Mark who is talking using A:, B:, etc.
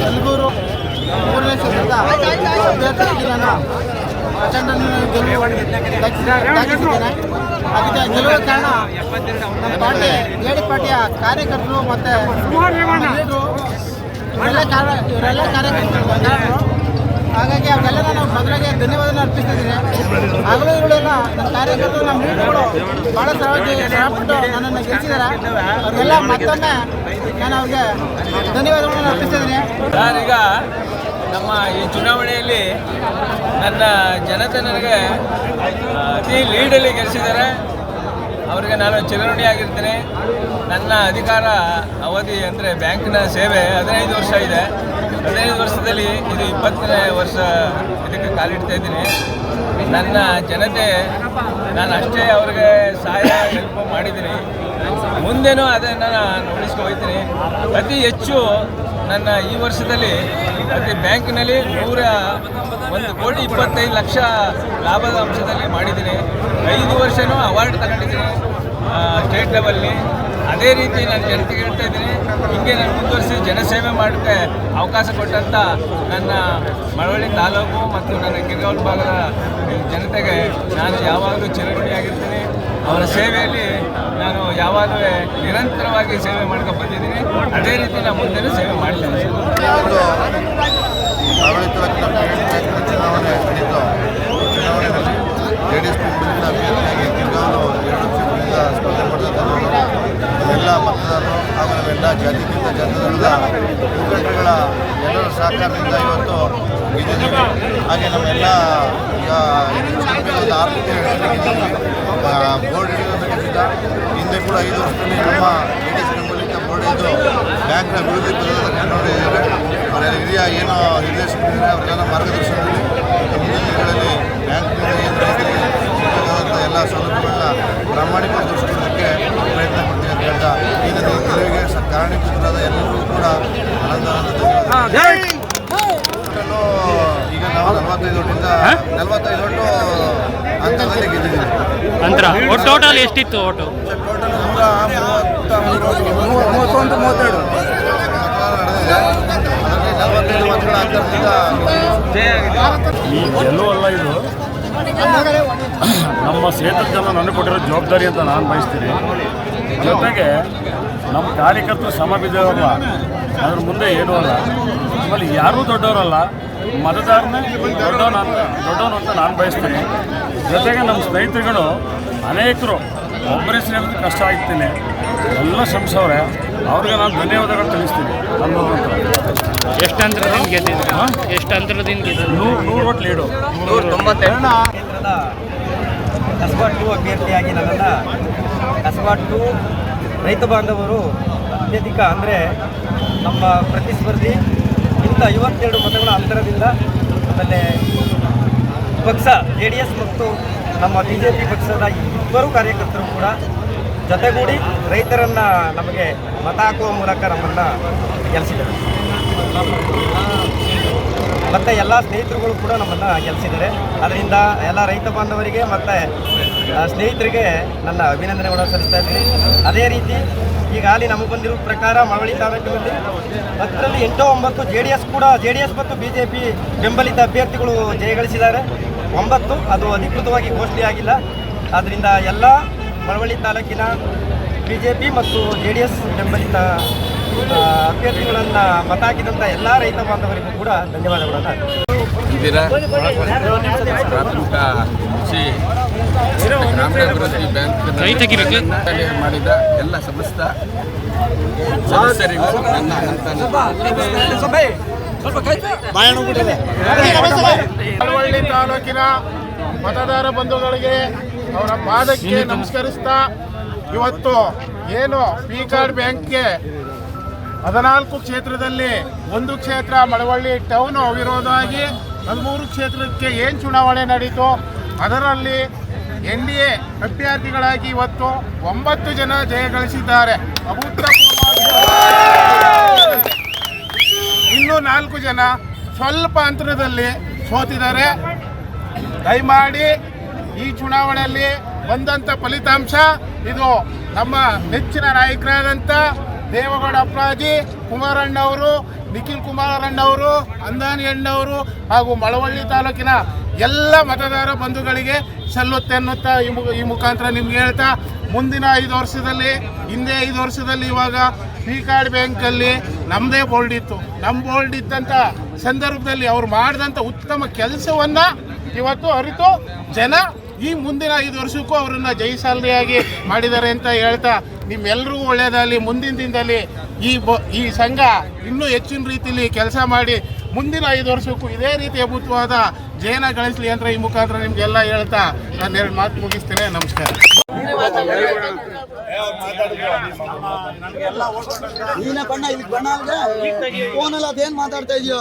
A: ಯಲಗೂರು ಮೂರನೇ ಕ್ಷೇತ್ರದ ಅಭ್ಯರ್ಥಿ ನಾನು ಪ್ರಚಂಡ ಗೆಲುವು ದಾಖಲಿಸಿದ್ದೇನೆ ಅದಕ್ಕೆ ಗೆಲುವ ಕಾರಣ ನಮ್ಮ ಪಾರ್ಟಿ ಏಡಿ ಪಾರ್ಟಿಯ ಕಾರ್ಯಕರ್ತರು ಮತ್ತು ಇವರೆಲ್ಲ ಕಾರ್ಯ ಇವರೆಲ್ಲ ಕಾರ್ಯಕರ್ತರು. ಹಾಗಾಗಿ ಅವರೆಲ್ಲ ನಾನು ಮೊದಲಿಗೆ ಧನ್ಯವಾದ ಅರ್ಪಿಸ್ತಿದ್ದೀನಿ ಆಗಲೂ ಇವಳೆಲ್ಲ ನನ್ನ ಕಾರ್ಯಕರ್ತರು, ನಮ್ಮ ಲೀಡ್ರುಗಳು ಭಾಳ ಸರಳವಾಗಿ ಶ್ರಮಪಟ್ಟು ನನ್ನನ್ನು ಗೆಲ್ಲಿಸಿದ್ದಾರೆ. ಅವರಿಗೆಲ್ಲ ಮತ್ತೊಮ್ಮೆ ನಾನು ಅವ್ರಿಗೆ ಧನ್ಯವಾದಗಳನ್ನು ಅರ್ಪಿಸ್ತಿದ್ದೀನಿ
B: ನಾನೀಗ ನಮ್ಮ ಈ ಚುನಾವಣೆಯಲ್ಲಿ ನನ್ನ ಜನತೆ ನನಗೆ ಅತಿ ಲೀಡಲ್ಲಿ ಗೆಲ್ಲಿಸಿದ್ದಾರೆ. ಅವರಿಗೆ ನಾನು ಚಿರಋಣಿಯಾಗಿರ್ತೀನಿ ನನ್ನ ಅಧಿಕಾರ ಅವಧಿ ಅಂದರೆ ಬ್ಯಾಂಕಿನ ಸೇವೆ ಹದಿನೈದು ವರ್ಷ ಇದೆ. ಹದಿನೈದು ವರ್ಷದಲ್ಲಿ ಇದು ಇಪ್ಪತ್ತನೇ ವರ್ಷ ಇದಕ್ಕೆ ಕಾಲಿಡ್ತಾ ಇದ್ದೀನಿ. ನನ್ನ ಜನತೆ, ನಾನು ಅಷ್ಟೇ ಅವ್ರಿಗೆ ಸಹಾಯ ಹೆಲ್ಪ್ ಮಾಡಿದ್ದೀನಿ. ಮುಂದೆನೂ ಅದನ್ನು ನಾನು ಉಳಿಸ್ಕೊ ಹೋಗ್ತೀನಿ. ಅತಿ ಹೆಚ್ಚು ನನ್ನ ಈ ವರ್ಷದಲ್ಲಿ ಪ್ರತಿ ಬ್ಯಾಂಕಿನಲ್ಲಿ ನೂರ ಒಂದು ಕೋಟಿ ಇಪ್ಪತ್ತೈದು ಲಕ್ಷ ಲಾಭದ ಅಂಶದಲ್ಲಿ ಮಾಡಿದ್ದೀನಿ. ಐದು ವರ್ಷನೂ ಅವಾರ್ಡ್ ತಗೊಂಡಿದ್ದೀನಿ ಸ್ಟೇಟ್ ಲೆವೆಲ್ಲಿ ಅದೇ ರೀತಿ ನಾನು ಜನತೆಗೆ ಹೇಳ್ತಾ ಇದ್ದೀನಿ, ಹಿಂಗೆ ನಾನು ಮುಂದುವರಿಸಿ ಜನಸೇವೆ ಮಾಡೋಕ್ಕೆ ಅವಕಾಶ ಕೊಟ್ಟಂಥ ನನ್ನ ಮಳವಳ್ಳಿ ತಾಲೂಕು ಮತ್ತು ನನ್ನ ಗಿರಿಗೌಲ್ ಭಾಗದ ಜನತೆಗೆ ನಾನು ಯಾವಾಗಲೂ ಚಿರಗುಣಿಯಾಗಿರ್ತೀನಿ ಅವರ ಸೇವೆಯಲ್ಲಿ ನಾನು ಯಾವಾಗಲೂ ನಿರಂತರವಾಗಿ ಸೇವೆ ಮಾಡ್ಕೊಂಡು ಬಂದಿದ್ದೀನಿ. ಅದೇ ರೀತಿ ನಾನು ಮುಂದೆನೂ ಸೇವೆ
C: ಬ್ಯಾಂಕ್ನ ಚುನಾವಣೆ ಸಹಕಾರದಿಂದ ಇವತ್ತು ಗೆದ್ದಿದ್ದೀವಿ ಹಾಗೆ ನಮ್ಮೆಲ್ಲ ಈಗ ಆರ್ಥಿಕ ಬೋರ್ಡ್ ಹಿಡಿಯೋದಕ್ಕಿಂತ ಹಿಂದೆ ಕೂಡ ಐದು ವರ್ಷದಲ್ಲಿ ನಮ್ಮ ಡಿ ಎಸ್ ಬೆಂಬಲಿತ ಬೋರ್ಡ್ ಇದ್ದು ಬ್ಯಾಂಕ್ನ ಅಭಿವೃದ್ಧಿ ಪದವನ್ನು ನೋಡಿದ್ದಾರೆ ಅವರ ಹಿರಿಯ ಏನೋ ನಿರ್ದೇಶಕರಿದ್ದಾರೆ ಅವರೆಲ್ಲ ಮಾರ್ಗದರ್ಶನದಲ್ಲಿ ಮುಂದಿನ ದಿನಗಳಲ್ಲಿ ಬ್ಯಾಂಕ್ನಿಂದ ಏನು ಬೇಕಾದಂಥ ಎಲ್ಲ ಸೌಲಭ್ಯಗಳನ್ನ ಪ್ರಾಮಾಣಿಕ ತೋರಿಸ್ಕೊಳ್ಳೋದಕ್ಕೆ ಪ್ರಯತ್ನ ಪಡ್ತೀವಿ ಅಂತ ಹೇಳ್ತಾ, ಈ ಸ ಕಾರಣೀಭೂತರಾದ ಎಲ್ಲರಿಗೂ ಕೂಡ ಅನಂತ ಅನಂತ ಧನ್ಯವಾದಗಳು ಈಗ ನಾವು ನಲವತ್ತೈದು ಒಟ್ಟಿಂದ ನಲವತ್ತೈದು ಒಟ್ಟು ಹಂತದಲ್ಲಿ ಗೆದ್ದಿದ್ದೀವಿ
D: ಅಂತರ. ಒಟ್ಟು ಟೋಟಲ್ ಎಷ್ಟಿತ್ತು ಓಟು
C: ಮೂವತ್ತೊಂದು ಮೂವತ್ತೆರಡು.
E: ಈ ಗೆಲ್ಲುವಲ್ಲ ಇದು. ನಮ್ಮ ಕ್ಷೇತ್ರದ ಜನ ನನಗೆ ಕೊಟ್ಟಿರೋ ಜವಾಬ್ದಾರಿ ಅಂತ ನಾನು ಬಯಸ್ತೀನಿ. ಜೊತೆಗೆ ನಮ್ಮ ಕಾರ್ಯಕರ್ತರು ಶ್ರಮ ಬಿದ್ದವರಲ್ಲ ಅದ್ರ ಮುಂದೆ ಏನೂ ಅಲ್ಲ ಆಮೇಲೆ ಯಾರೂ ದೊಡ್ಡವರಲ್ಲ ಮತದಾರನೇ ದೊಡ್ಡವನ ಅಂತ ದೊಡ್ಡವನು ಅಂತ ನಾನು ಬಯಸ್ತೀನಿ. ಜೊತೆಗೆ ನಮ್ಮ ಸ್ನೇಹಿತರುಗಳು ಅನೇಕರು ಒಬ್ಬರೇ ಸೇರಿದ್ರೆ ಕಷ್ಟ ಆಗ್ತೀನಿ. ಎಲ್ಲ ಶ್ರಮಿಸವ್ರೆ. ಅವ್ರಿಗೆ ನಾನು ಧನ್ಯವಾದಗಳು ತಿಳಿಸ್ತೀನಿ. ನನ್ನ
D: ಎಷ್ಟು ಅಂತರದಿಂದ ಗೆದ್ದಿದ್ರು ಎಷ್ಟು ಅಂತರದಿಂದ ಗೆದ್ದಿದ್ರು
E: ನೂರು ನೂರು ಒಟ್ಟು ಲೀಡು
F: ಕ್ಷೇತ್ರದ ಕಸಬಾ ಟು ಅಭ್ಯರ್ಥಿಯಾಗಿ ನನ್ನನ್ನು ಕಸಬಾ ಟು ರೈತ ಬಾಂಧವರು ಅತ್ಯಧಿಕ ಅಂದರೆ ನಮ್ಮ ಪ್ರತಿಸ್ಪರ್ಧಿ ಇಂಥ ಐವತ್ತೆರಡು ಮತಗಳ ಅಂತರದಿಂದ ಆಮೇಲೆ ಪಕ್ಷ, ಜೆ ಡಿ ಎಸ್ ಮತ್ತು ನಮ್ಮ ಬಿ ಜೆ ಪಿ ಪಕ್ಷದ ಇಬ್ಬರು ಕಾರ್ಯಕರ್ತರು ಕೂಡ ಜೊತೆಗೂಡಿ ರೈತರನ್ನು ನಮಗೆ ಮತ ಹಾಕುವ ಮೂಲಕ ನಮ್ಮನ್ನು ಗೆಲ್ಲಿಸಿದರು ಮತ್ತು ಎಲ್ಲ ಸ್ನೇಹಿತರುಗಳು ಕೂಡ ನಮ್ಮನ್ನು ಗೆಲ್ಲಿಸಿದ್ದಾರೆ ಅದರಿಂದ ಎಲ್ಲ ರೈತ ಬಾಂಧವರಿಗೆ ಮತ್ತು ಸ್ನೇಹಿತರಿಗೆ ನನ್ನ ಅಭಿನಂದನೆಗಳನ್ನು ಸಲ್ಲಿಸ್ತಾ ಇದ್ದೀನಿ. ಅದೇ ರೀತಿ ಈಗಾಗಲೇ ನಮಗೆ ಬಂದಿರೋ ಪ್ರಕಾರ ಮಳವಳ್ಳಿ ತಾಲೂಕಿನಲ್ಲಿ ಹತ್ತರಲ್ಲಿ ಎಂಟೋ ಒಂಬತ್ತು ಜೆ ಡಿ ಎಸ್ ಕೂಡ, ಜೆ ಡಿ ಎಸ್ ಮತ್ತು ಬಿ ಜೆ ಪಿ ಬೆಂಬಲಿತ ಅಭ್ಯರ್ಥಿಗಳು ಜಯಗಳಿಸಿದ್ದಾರೆ. ಒಂಬತ್ತು ಅದು ಅಧಿಕೃತವಾಗಿ ಘೋಷಣೆ ಆಗಿಲ್ಲ. ಆದ್ದರಿಂದ ಎಲ್ಲ ಮಳವಳ್ಳಿ ತಾಲೂಕಿನ ಬಿ ಜೆ ಪಿ ಮತ್ತು ಜೆ ಡಿ ಎಸ್ ಬೆಂಬಲಿತ ಅಭ್ಯರ್ಥಿಗಳನ್ನು ಮತ ಹಾಕಿದಂಥ ಎಲ್ಲ ರೈತ ಬಾಂಧವರಿಗೂ ಕೂಡ ಧನ್ಯವಾದಗಳನ್ನು
B: ಇದ್ದೀರಾ ಪ್ರಾಥಮಿಕ ಕೃಷಿ ಗ್ರಾಮೀಣಾಭಿವೃದ್ಧಿ ಬ್ಯಾಂಕ್
D: ರೈತಗಿರಿಗೆ
B: ಮಾಡಿದ ಎಲ್ಲ ಸಮಸ್ತ ಸದಸ್ಯರಿಗೂ ನನ್ನ
G: ತಾಲೂಕಿನ ಮತದಾರ ಬಂಧುಗಳಿಗೆ ಅವರ ಪಾದಕ್ಕೆ ನಮಸ್ಕರಿಸ್ತಾ ಇವತ್ತು ಏನು ಪಿ ಕಾರ್ಡ್ ಬ್ಯಾಂಕ್ಗೆ ಹದಿನಾಲ್ಕು ಕ್ಷೇತ್ರದಲ್ಲಿ ಒಂದು ಕ್ಷೇತ್ರ ಮಳವಳ್ಳಿ ಟೌನ್ ಅವಿರೋಧವಾಗಿ ಹದಿಮೂರು ಕ್ಷೇತ್ರಕ್ಕೆ ಏನು ಚುನಾವಣೆ ನಡೀತು ಅದರಲ್ಲಿ ಎನ್ ಡಿ ಎ, ಅಭ್ಯರ್ಥಿಗಳಾಗಿ ಇವತ್ತು ಒಂಬತ್ತು ಜನ ಜಯಗಳಿಸಿದ್ದಾರೆ ಇನ್ನೂ ನಾಲ್ಕು ಜನ ಸ್ವಲ್ಪ ಅಂತರದಲ್ಲಿ ಸೋತಿದ್ದಾರೆ. ದಯಮಾಡಿ ಈ ಚುನಾವಣೆಯಲ್ಲಿ ಬಂದಂಥ ಫಲಿತಾಂಶ ಇದು ನಮ್ಮ ನೆಚ್ಚಿನ ನಾಯಕರಾದಂಥ ದೇವಗೌಡ ಅಪ್ಪಾಜಿ ಕುಮಾರಣ್ಣ ಅವರು ನಿಖಿಲ್ ಕುಮಾರಣ್ಣ ಅವರು ಅಂದಾನಿ ಅಣ್ಣವರು ಹಾಗೂ ಮಳವಳ್ಳಿ ತಾಲೂಕಿನ ಎಲ್ಲ ಮತದಾರ ಬಂಧುಗಳಿಗೆ ಸಲ್ಲುತ್ತೆ ಅನ್ನುತ್ತಾ ಈ ಮುಖಾಂತರ ನಿಮ್ಗೆ ಹೇಳ್ತಾ, ಮುಂದಿನ ಐದು ವರ್ಷದಲ್ಲಿ, ಹಿಂದೆ ಐದು ವರ್ಷದಲ್ಲಿ ಇವಾಗ ಪಿ ಕಾರ್ಡ್ ಬ್ಯಾಂಕಲ್ಲಿ ನಮ್ಮದೇ ಬೋಲ್ಡ್ ಇತ್ತು. ನಮ್ಮ ಬೋಲ್ಡ್ ಇದ್ದಂಥ ಸಂದರ್ಭದಲ್ಲಿ ಅವ್ರು ಮಾಡಿದಂಥ ಉತ್ತಮ ಕೆಲಸವನ್ನು ಇವತ್ತು ಅರಿತು ಜನ ಈ ಮುಂದಿನ ಐದು ವರ್ಷಕ್ಕೂ ಅವರನ್ನು ಜಯಸಾಲರಿಯಾಗಿ ಮಾಡಿದ್ದಾರೆ ಅಂತ ಹೇಳ್ತಾ ನಿಮ್ಮೆಲ್ಲರಿಗೂ ಒಳ್ಳೆಯದಾಗಲಿ. ಮುಂದಿನ ದಿನದಲ್ಲಿ ಈ ಬ ಈ ಸಂಘ ಇನ್ನೂ ಹೆಚ್ಚಿನ ರೀತಿಯಲ್ಲಿ ಕೆಲಸ ಮಾಡಿ ಮುಂದಿನ ಐದು ವರ್ಷಕ್ಕೂ ಇದೇ ರೀತಿ ಅಭೂತವಾದ ಜಯನ ಗಳಿಸಲಿ ಅಂತ ಈ ಮುಖಾಂತರ ನಿಮಗೆಲ್ಲ ಹೇಳ್ತಾ ನಾನು ಎರಡು ಮಾತು ಮುಗಿಸ್ತೇನೆ. ನಮಸ್ಕಾರ.
A: ನೀನೇ ಬಣ್ಣ ಇಲ್ಲಿ ಬಣ್ಣ ಅಲ್ಲ ಫೋನಲ್ಲಿ ಅದೇನು ಮಾತಾಡ್ತಾ ಇದೆಯೋ?